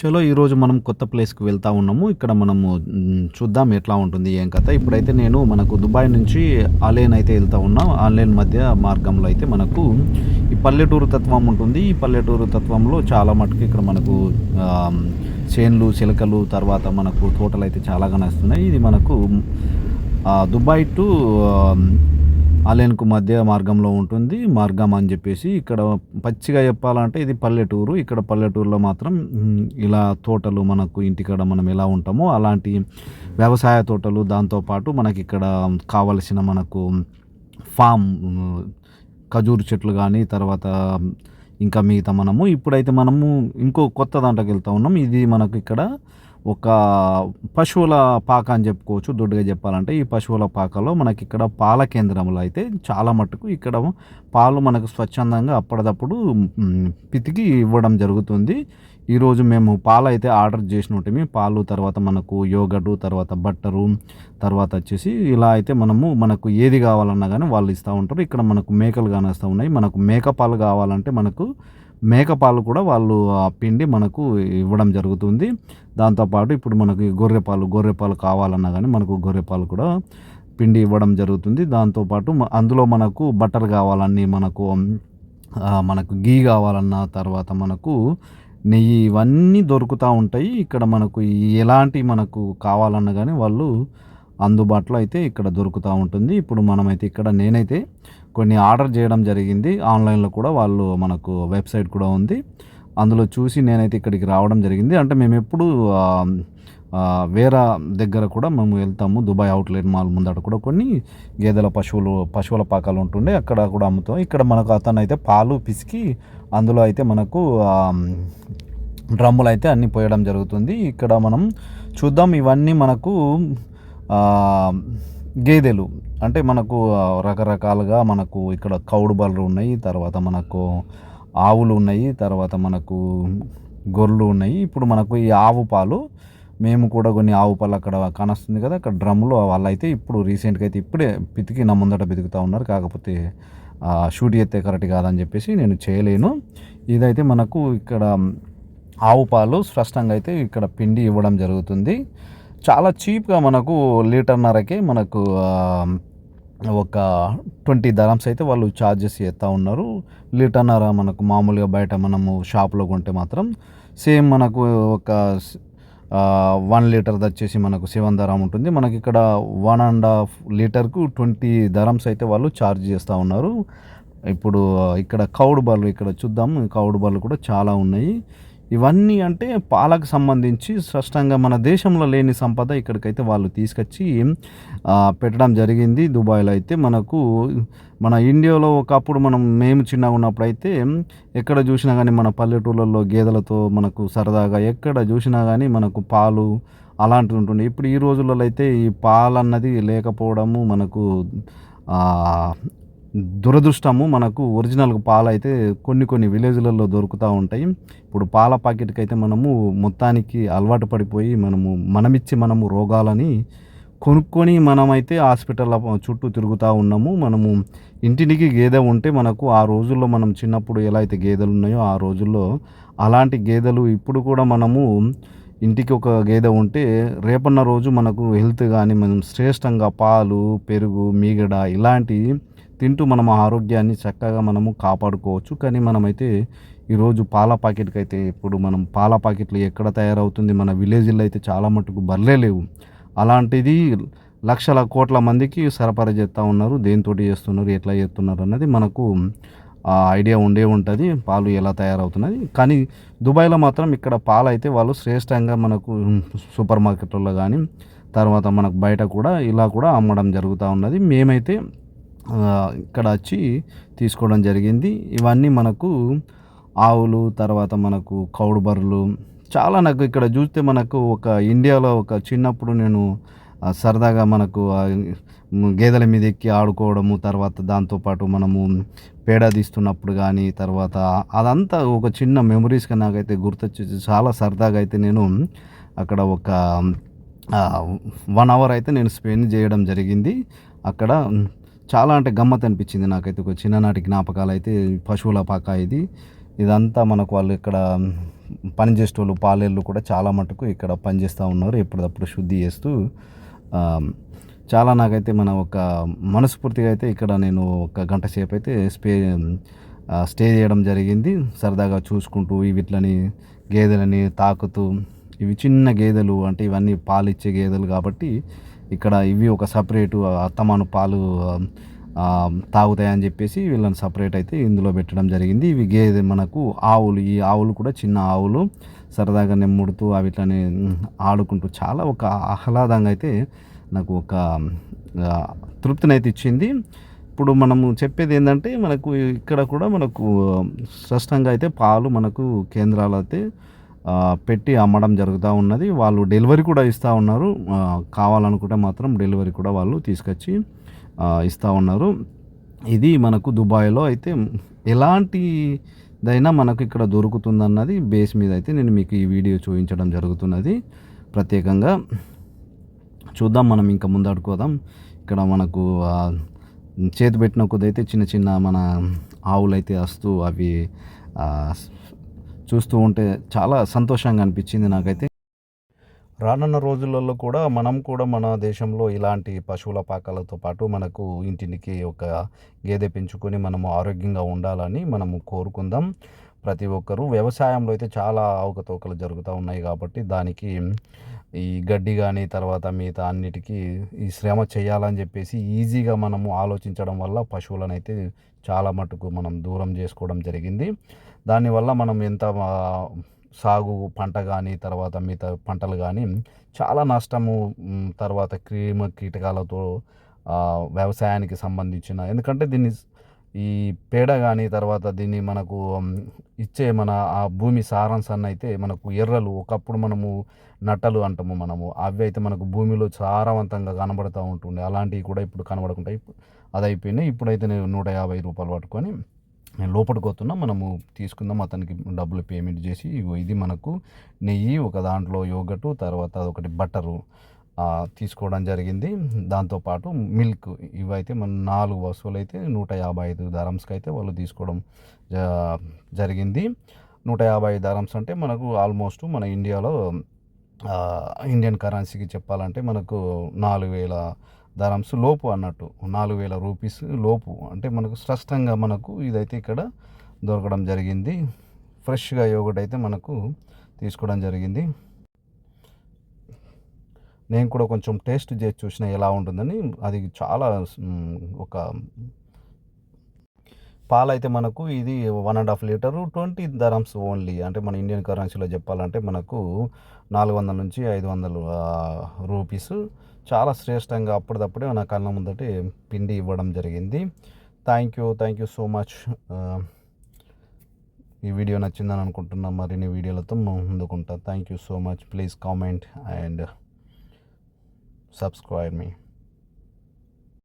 చలో ఈరోజు మనం కొత్త ప్లేస్కి వెళ్తా ఉన్నాము. ఇక్కడ మనము చూద్దాం ఎట్లా ఉంటుంది ఏం కథ. ఇప్పుడైతే నేను మనకు దుబాయ్ నుంచి ఆన్లైన్ అయితే వెళ్తూ ఉన్నాం. ఆన్లైన్ మధ్య మార్గంలో అయితే మనకు ఈ పల్లెటూరు తత్వం ఉంటుంది. ఈ పల్లెటూరు తత్వంలో చాలా మటుకు ఇక్కడ మనకు చేన్లు చిలకలు తర్వాత మనకు తోటలు అయితే చాలా కనిస్తున్నాయి ఇది మనకు దుబాయ్ టు ఆలయన్కు మధ్య మార్గంలో ఉంటుంది. మార్గం అని చెప్పేసి ఇక్కడ పచ్చిగా చెప్పాలంటే ఇది పల్లెటూరు. ఇక్కడ పల్లెటూరులో మాత్రం ఇలా తోటలు మనకు ఇంటికాడ మనం ఎలా ఉంటామో అలాంటి వ్యవసాయ తోటలు దాంతోపాటు మనకి ఇక్కడ కావలసిన మనకు ఫామ్ ఖజూరు చెట్లు కానీ తర్వాత ఇంకా మిగతా మనము ఇప్పుడైతే మనము ఇంకో కొత్త దాంట్లోకి వెళ్తా ఉన్నాం. ఇది మనకు ఇక్కడ ఒక పశువుల పాక అని చెప్పుకోవచ్చు దొడ్డుగా చెప్పాలంటే ఈ పశువుల పాకలో మనకి ఇక్కడ పాల కేంద్రంలో అయితే చాలా మటుకు ఇక్కడ పాలు మనకు స్వచ్ఛందంగా అప్పటిదప్పుడు పితికి ఇవ్వడం జరుగుతుంది. ఈరోజు మేము పాలు అయితే ఆర్డర్ చేసిన ఉంటే పాలు తర్వాత మనకు యోగటు తర్వాత బట్టరు తర్వాత వచ్చేసి ఇలా అయితే మనము మనకు ఏది కావాలన్నా కానీ వాళ్ళు ఇస్తూ ఉంటారు. ఇక్కడ మనకు మేకలు కానేస్తూ ఉన్నాయి. మనకు మేక పాలు కావాలంటే మనకు మేకపాలు కూడా వాళ్ళు ఆ పిండి మనకు ఇవ్వడం జరుగుతుంది. దాంతోపాటు ఇప్పుడు మనకి గొర్రె పాలు గొర్రె పాలు కావాలన్నా కానీ మనకు గొర్రె పాలు కూడా పిండి ఇవ్వడం జరుగుతుంది. దాంతోపాటు అందులో మనకు బటర్ కావాలన్నీ మనకు మనకు గీ కావాలన్నా తర్వాత మనకు నెయ్యి ఇవన్నీ దొరుకుతూ ఉంటాయి. ఇక్కడ మనకు ఎలాంటి మనకు కావాలన్నా కానీ వాళ్ళు అందుబాటులో అయితే ఇక్కడ దొరుకుతూ ఉంటుంది. ఇప్పుడు మనమైతే ఇక్కడ నేనైతే కొన్ని ఆర్డర్ చేయడం జరిగింది. ఆన్లైన్లో కూడా వాళ్ళు మనకు వెబ్సైట్ కూడా ఉంది. అందులో చూసి నేనైతే ఇక్కడికి రావడం జరిగింది. అంటే మేము ఎప్పుడు వేరే దగ్గర కూడా మేము వెళ్తాము. దుబాయ్ అవుట్లెట్ మాల్ ముందట కూడా కొన్ని గేదెల పశువులు పశువుల పాకాలు ఉంటుండే అక్కడ కూడా అమ్ముతాం. ఇక్కడ మనకు అతను అయితే పాలు పిసికి అందులో అయితే మనకు డ్రమ్ములు అయితే అన్నీ పోయడం జరుగుతుంది. ఇక్కడ మనం చూద్దాం. ఇవన్నీ మనకు గేదెలు. అంటే మనకు రకరకాలుగా మనకు ఇక్కడ కౌడు బర్రెలు ఉన్నాయి తర్వాత మనకు ఆవులు ఉన్నాయి తర్వాత మనకు గొర్రెలు ఉన్నాయి. ఇప్పుడు మనకు ఈ ఆవు పాలు మేము కూడా కొన్ని ఆవు పాలు అక్కడ కానొస్తుంది కదా అక్కడ డ్రమ్ములు వాళ్ళైతే ఇప్పుడు రీసెంట్గా అయితే ఇప్పుడే పితికి నా ముందట పితుకుతూ ఉన్నారు. కాకపోతే షూట్ చేస్తే కరెక్ట్ కాదని చెప్పేసి నేను చేయలేను. ఇదైతే మనకు ఇక్కడ ఆవు పాలు స్పష్టంగా అయితే ఇక్కడ పిండి ఇవ్వడం జరుగుతుంది. చాలా చీప్గా మనకు లీటర్న్నరకే మనకు ఒక ట్వంటీ ధరమ్స్ అయితే వాళ్ళు ఛార్జెస్ చేస్తూ ఉన్నారు. లీటర్న్నర మనకు మామూలుగా బయట మనము షాప్లో కొంటే మాత్రం సేమ్ మనకు ఒక వన్ లీటర్ వచ్చేసి మనకు సెవెన్ ధరం ఉంటుంది. మనకి ఇక్కడ వన్ అండ్ హాఫ్ లీటర్కు ట్వంటీ ధరమ్స్ అయితే వాళ్ళు ఛార్జ్ చేస్తూ ఉన్నారు. ఇప్పుడు ఇక్కడ కౌడు బర్రెలు ఇక్కడ చూద్దాం. కౌడు బర్రెలు కూడా చాలా ఉన్నాయి. ఇవన్నీ అంటే పాలకు సంబంధించి స్పష్టంగా మన దేశంలో లేని సంపద ఇక్కడికైతే వాళ్ళు తీసుకొచ్చి పెట్టడం జరిగింది. దుబాయ్లో అయితే మనకు మన ఇండియాలో ఒకప్పుడు మనం మేము చిన్నగా ఉన్నప్పుడు అయితే ఎక్కడ చూసినా కానీ మన పల్లెటూళ్ళల్లో గేదెలతో మనకు సరదాగా ఎక్కడ చూసినా కానీ మనకు పాలు అలాంటివి ఉంటుండే. ఇప్పుడు ఈ రోజులలో అయితే ఈ పాలు అన్నది లేకపోవడము మనకు దురదృష్టము మనకు ఒరిజినల్ పాలైతే కొన్ని కొన్ని విలేజ్లలో దొరుకుతూ ఉంటాయి. ఇప్పుడు పాల ప్యాకెట్కి అయితే మనము మొత్తానికి అలవాటు పడిపోయి మనము మనమిచ్చి మనము రోగాలని కొనుక్కొని మనమైతే హాస్పిటల్ చుట్టూ తిరుగుతూ ఉన్నాము. మనము ఇంటికి గేదె ఉంటే మనకు ఆ రోజుల్లో మనం చిన్నప్పుడు ఎలా అయితే గేదెలు ఉన్నాయో ఆ రోజుల్లో అలాంటి గేదెలు ఇప్పుడు కూడా మనము ఇంటికి ఒక గేదె ఉంటే రేపన్న రోజు మనకు హెల్త్ కానీ మనం శ్రేష్టంగా పాలు పెరుగు మీగడ ఇలాంటి తింటూ మనం ఆరోగ్యాన్ని చక్కగా మనము కాపాడుకోవచ్చు. కానీ మనమైతే ఈరోజు పాల ప్యాకెట్కి అయితే ఇప్పుడు మనం పాల ప్యాకెట్లు ఎక్కడ తయారవుతుంది మన విలేజ్లో అయితే చాలా మటుకు బర్లే లేవు. అలాంటిది లక్షల కోట్ల మందికి సరఫరా చేస్తూ ఉన్నారు. దేంతో చేస్తున్నారు ఎట్లా చేస్తున్నారు అన్నది మనకు ఆ ఐడియా ఉండే ఉంటుంది. పాలు ఎలా తయారవుతున్నది. కానీ దుబాయ్లో మాత్రం ఇక్కడ పాలు అయితే వాళ్ళు శ్రేష్టంగా మనకు సూపర్ మార్కెట్లలో కానీ తర్వాత మనకు బయట కూడా ఇలా కూడా అమ్మడం జరుగుతూ ఉన్నది. మేమైతే ఇక్కడ వచ్చి తీసుకోవడం జరిగింది. ఇవన్నీ మనకు ఆవులు తర్వాత మనకు కౌడు బర్రెలు చాలా నాకు ఇక్కడ చూస్తే మనకు ఒక ఇండియాలో ఒక చిన్నప్పుడు నేను సరదాగా మనకు గేదెల మీద ఎక్కి ఆడుకోవడము తర్వాత దాంతోపాటు మనము పేడ తీస్తున్నప్పుడు కానీ తర్వాత అదంతా ఒక చిన్న మెమరీస్గా నాకైతే గుర్తొచ్చేసి చాలా సరదాగా అయితే నేను అక్కడ ఒక వన్ అవర్ అయితే నేను స్పెండ్ చేయడం జరిగింది. అక్కడ చాలా అంటే గమ్మత్ అనిపించింది నాకైతే ఒక చిన్ననాటి జ్ఞాపకాలు అయితే పశువుల పాక ఇది. ఇదంతా మనకు వాళ్ళు ఇక్కడ పనిచేసేటోళ్ళు పాలేళ్ళు కూడా చాలా మటుకు ఇక్కడ పనిచేస్తూ ఉన్నారు ఎప్పటికప్పుడు శుద్ధి చేస్తూ. చాలా నాకైతే మన ఒక మనస్ఫూర్తిగా అయితే ఇక్కడ నేను ఒక గంట సేపు అయితే స్పే స్టే చేయడం జరిగింది. సరదాగా చూసుకుంటూ వీటిని గేదెలని తాకుతూ ఇవి చిన్న గేదెలు అంటే ఇవన్నీ పాలిచ్చే గేదెలు కాబట్టి ఇక్కడ ఇవి ఒక సపరేటు అత్తమాను పాలు తాగుతాయని చెప్పేసి వీళ్ళని సపరేట్ అయితే ఇందులో పెట్టడం జరిగింది. ఇవి గేదె మనకు ఆవులు ఈ ఆవులు కూడా చిన్న ఆవులు సరదాగా నెమ్ముడుతూ వీటిని ఆడుకుంటూ చాలా ఒక ఆహ్లాదంగా అయితే నాకు ఒక తృప్తిని తృప్తినైతే ఇచ్చింది. ఇప్పుడు మనము చెప్పేది ఏంటంటే మనకు ఇక్కడ కూడా మనకు స్పష్టంగా అయితే పాలు మనకు కేంద్రాలు అయితే పెట్టి అమ్మడం జరుగుతూ ఉన్నది. వాళ్ళు డెలివరీ కూడా ఇస్తూ ఉన్నారు. కావాలనుకుంటే మాత్రం డెలివరీ కూడా వాళ్ళు తీసుకొచ్చి ఇస్తూ ఉన్నారు. ఇది మనకు దుబాయ్లో అయితే ఎలాంటిదైనా మనకు ఇక్కడ దొరుకుతుందన్నది బేస్ మీద అయితే నేను మీకు ఈ వీడియో చూపించడం జరుగుతున్నది. ప్రత్యేకంగా చూద్దాం మనం ఇంకా ముందడుకోదాం ఇక్కడ మనకు చేతి పెట్టిన కొద్ది అయితే చిన్న చిన్న మన ఆవులు అయితే వస్తూ అవి చూస్తూ ఉంటే చాలా సంతోషంగా అనిపించింది నాకైతే. రానున్న రోజులలో కూడా మనం కూడా మన దేశంలో ఇలాంటి పశువుల పాకాలతో పాటు మనకు ఇంటికి ఒక గేదె పెంచుకొని మనము ఆరోగ్యంగా ఉండాలని మనము కోరుకుందాం. ప్రతి ఒక్కరూ వ్యవసాయంలో అయితే చాలా అవకతవకలు జరుగుతూ ఉన్నాయి కాబట్టి దానికి ఈ గడ్డి కానీ తర్వాత మిగతా అన్నిటికీ ఈ శ్రమ చేయాలని చెప్పేసి ఈజీగా మనము ఆలోచించడం వల్ల పశువులను అయితే చాలా మటుకు మనం దూరం చేసుకోవడం జరిగింది. దానివల్ల మనం ఎంత సాగు పంట కానీ తర్వాత మిగతా పంటలు కానీ చాలా నష్టము తర్వాత క్రిమి కీటకాలతో వ్యవసాయానికి సంబంధించిన ఎందుకంటే దీన్ని ఈ పేడ కానీ తర్వాత దీన్ని మనకు ఇచ్చే మన ఆ భూమి సారాంశాన్ని అయితే మనకు ఎర్రలు ఒకప్పుడు మనము నట్టలు అంటాము మనము. అవి అయితే మనకు భూమిలో సారవంతంగా కనబడుతూ ఉంటుండే. అలాంటివి కూడా ఇప్పుడు కనబడకుండా ఇప్పుడు అది అయిపోయినాయి ఇప్పుడైతే నేను నూట యాభై రూపాయలు పట్టుకొని నేను లోపలికి పోతున్నా మనము తీసుకుందాం. అతనికి డబ్బులు పేమెంట్ చేసి ఇగో ఇది మనకు నెయ్యి ఒక దాంట్లో యోగటు తర్వాత అదొకటి బట్టరు తీసుకోవడం జరిగింది. దాంతోపాటు మిల్క్ ఇవైతే మన నాలుగు వస్తువులు అయితే నూట యాభై ఐదు ధరమ్స్కి అయితే వాళ్ళు తీసుకోవడం జ- జరిగింది. నూట యాభై ఐదు ధరమ్స్ అంటే మనకు ఆల్మోస్ట్ మన ఇండియాలో ఇండియన్ కరెన్సీకి చెప్పాలంటే మనకు నాలుగు వేల ధరమ్స్ లోపు అన్నట్టు నాలుగు వేల రూపీస్ లోపు. అంటే మనకు స్పష్టంగా మనకు ఇదైతే ఇక్కడ దొరకడం జరిగింది. ఫ్రెష్గా యోగట్ అయితే మనకు తీసుకోవడం జరిగింది. నేను కూడా కొంచెం టేస్ట్ చేసి చూసిన ఎలా ఉంటుందని అది చాలా ఒక పాలు అయితే మనకు ఇది one and half litre twenty dirhams only. అంటే మన ఇండియన్ కరెన్సీలో చెప్పాలంటే మనకు నాలుగు వందల నుంచి ఐదు వందలు రూపీస్. చాలా శ్రేష్టంగా అప్పటిదప్పుడే నా కళ్ళ ముందట పిండి ఇవ్వడం జరిగింది. Thank you thank you so much ఈ వీడియో నచ్చిందని అనుకుంటున్నా. మరిన్ని వీడియోలతో ముందుకుంటా. Thank you so much please comment and subscribe me